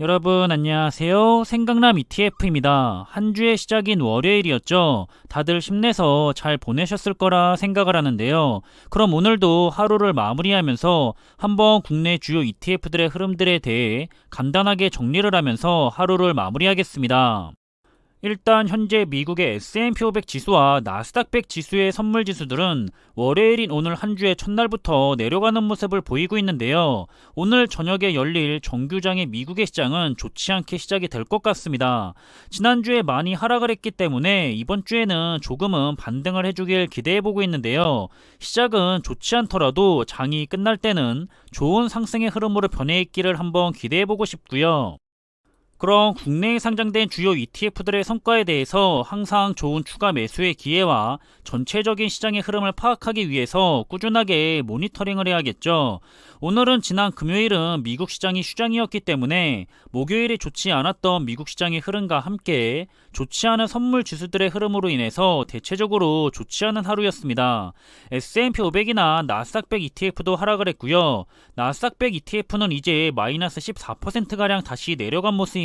여러분 안녕하세요. 생강남 ETF입니다. 한 주의 시작인 월요일이었죠. 다들 힘내서 잘 보내셨을 거라 생각을 하는데요. 그럼 오늘도 하루를 마무리하면서 한번 국내 주요 ETF들의 흐름들에 대해 간단하게 정리를 하면서 하루를 마무리하겠습니다. 일단 현재 미국의 S&P 500 지수와 나스닥 100 지수의 선물 지수들은 월요일인 오늘 한 주의 첫날부터 내려가는 모습을 보이고 있는데요. 오늘 저녁에 열릴 정규장의 미국의 시장은 좋지 않게 시작이 될 것 같습니다. 지난주에 많이 하락을 했기 때문에 이번 주에는 조금은 반등을 해주길 기대해보고 있는데요. 시작은 좋지 않더라도 장이 끝날 때는 좋은 상승의 흐름으로 변해 있기를 한번 기대해보고 싶고요. 그럼 국내에 상장된 주요 ETF들의 성과에 대해서 항상 좋은 추가 매수의 기회와 전체적인 시장의 흐름을 파악하기 위해서 꾸준하게 모니터링을 해야겠죠. 오늘은 지난 금요일은 미국 시장이 휴장이었기 때문에 목요일에 좋지 않았던 미국 시장의 흐름과 함께 좋지 않은 선물 지수들의 흐름으로 인해서 대체적으로 좋지 않은 하루였습니다. S&P 500이나 나스닥 100 ETF도 하락을 했고요. 나스닥 100 ETF는 이제 마이너스 14%가량 다시 내려간 모습입니다.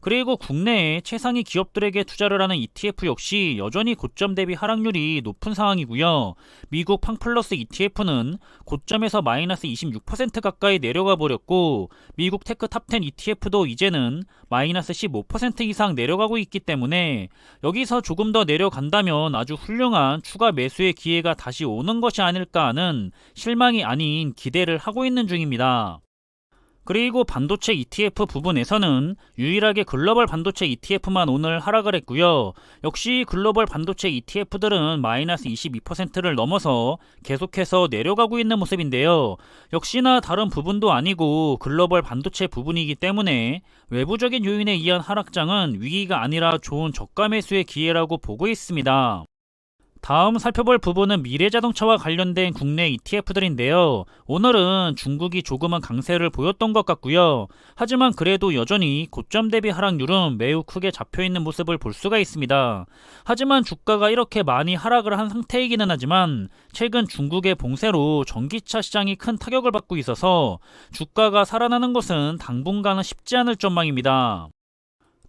그리고 국내에 최상위 기업들에게 투자를 하는 ETF 역시 여전히 고점 대비 하락률이 높은 상황이고요. 미국 팡플러스 ETF는 고점에서 마이너스 26% 가까이 내려가 버렸고 미국 테크 탑10 ETF도 이제는 마이너스 15% 이상 내려가고 있기 때문에 여기서 조금 더 내려간다면 아주 훌륭한 추가 매수의 기회가 다시 오는 것이 아닐까 하는 실망이 아닌 기대를 하고 있는 중입니다. 그리고 반도체 ETF 부분에서는 유일하게 글로벌 반도체 ETF만 오늘 하락을 했고요. 역시 글로벌 반도체 ETF들은 마이너스 22%를 넘어서 계속해서 내려가고 있는 모습인데요. 역시나 다른 부분도 아니고 글로벌 반도체 부분이기 때문에 외부적인 요인에 의한 하락장은 위기가 아니라 좋은 저가 매수의 기회라고 보고 있습니다. 다음 살펴볼 부분은 미래 자동차와 관련된 국내 ETF들인데요. 오늘은 중국이 조금은 강세를 보였던 것 같고요. 하지만 그래도 여전히 고점 대비 하락률은 매우 크게 잡혀 있는 모습을 볼 수가 있습니다. 하지만 주가가 이렇게 많이 하락을 한 상태이기는 하지만 최근 중국의 봉쇄로 전기차 시장이 큰 타격을 받고 있어서 주가가 살아나는 것은 당분간은 쉽지 않을 전망입니다.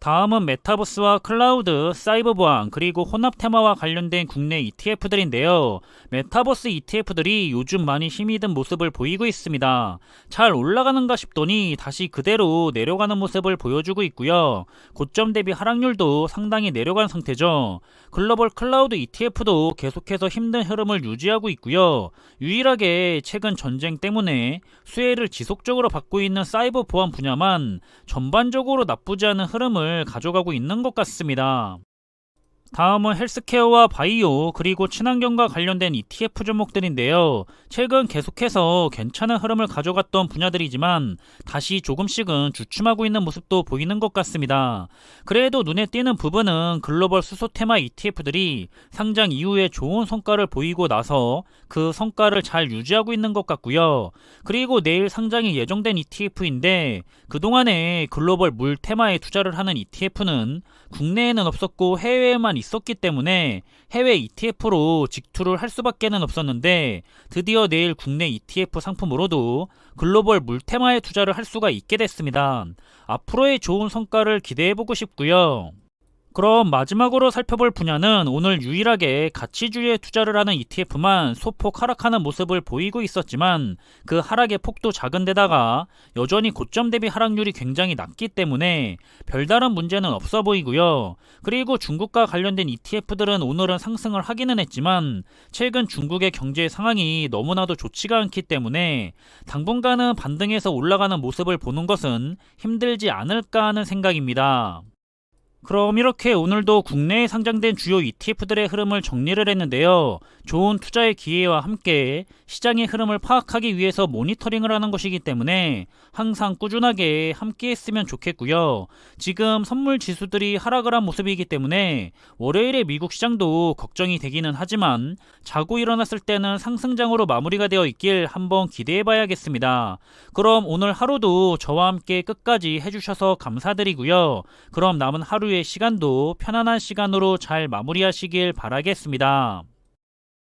다음은 메타버스와 클라우드, 사이버 보안, 그리고 혼합 테마와 관련된 국내 ETF들인데요. 메타버스 ETF들이 요즘 많이 힘이 든 모습을 보이고 있습니다. 잘 올라가는가 싶더니 다시 그대로 내려가는 모습을 보여주고 있고요. 고점 대비 하락률도 상당히 내려간 상태죠. 글로벌 클라우드 ETF도 계속해서 힘든 흐름을 유지하고 있고요. 유일하게 최근 전쟁 때문에 수혜를 지속적으로 받고 있는 사이버 보안 분야만 전반적으로 나쁘지 않은 흐름을 가져가고 있는 것 같습니다. 다음은 헬스케어와 바이오 그리고 친환경과 관련된 ETF 종목들인데요. 최근 계속해서 괜찮은 흐름을 가져갔던 분야들이지만 다시 조금씩은 주춤하고 있는 모습도 보이는 것 같습니다. 그래도 눈에 띄는 부분은 글로벌 수소 테마 ETF들이 상장 이후에 좋은 성과를 보이고 나서 그 성과를 잘 유지하고 있는 것 같고요. 그리고 내일 상장이 예정된 ETF인데 그동안에 글로벌 물 테마에 투자를 하는 ETF는 국내에는 없었고 해외에만 있었기 때문에 해외 ETF로 직투를 할 수밖에는 없었는데 드디어 내일 국내 ETF 상품으로도 글로벌 물테마에 투자를 할 수가 있게 됐습니다. 앞으로의 좋은 성과를 기대해보고 싶고요. 그럼 마지막으로 살펴볼 분야는 오늘 유일하게 가치주에 투자를 하는 ETF만 소폭 하락하는 모습을 보이고 있었지만 그 하락의 폭도 작은 데다가 여전히 고점 대비 하락률이 굉장히 낮기 때문에 별다른 문제는 없어 보이고요. 그리고 중국과 관련된 ETF들은 오늘은 상승을 하기는 했지만 최근 중국의 경제 상황이 너무나도 좋지가 않기 때문에 당분간은 반등해서 올라가는 모습을 보는 것은 힘들지 않을까 하는 생각입니다. 그럼 이렇게 오늘도 국내에 상장된 주요 ETF들의 흐름을 정리를 했는데요. 좋은 투자의 기회와 함께 시장의 흐름을 파악하기 위해서 모니터링을 하는 것이기 때문에 항상 꾸준하게 함께 했으면 좋겠고요. 지금 선물 지수들이 하락을 한 모습이기 때문에 월요일에 미국 시장도 걱정이 되기는 하지만 자고 일어났을 때는 상승장으로 마무리가 되어 있길 한번 기대해 봐야겠습니다. 그럼 오늘 하루도 저와 함께 끝까지 해주셔서 감사드리고요. 그럼 남은 하루의 시간도 편안한 시간으로 잘 마무리하시길 바라겠습니다.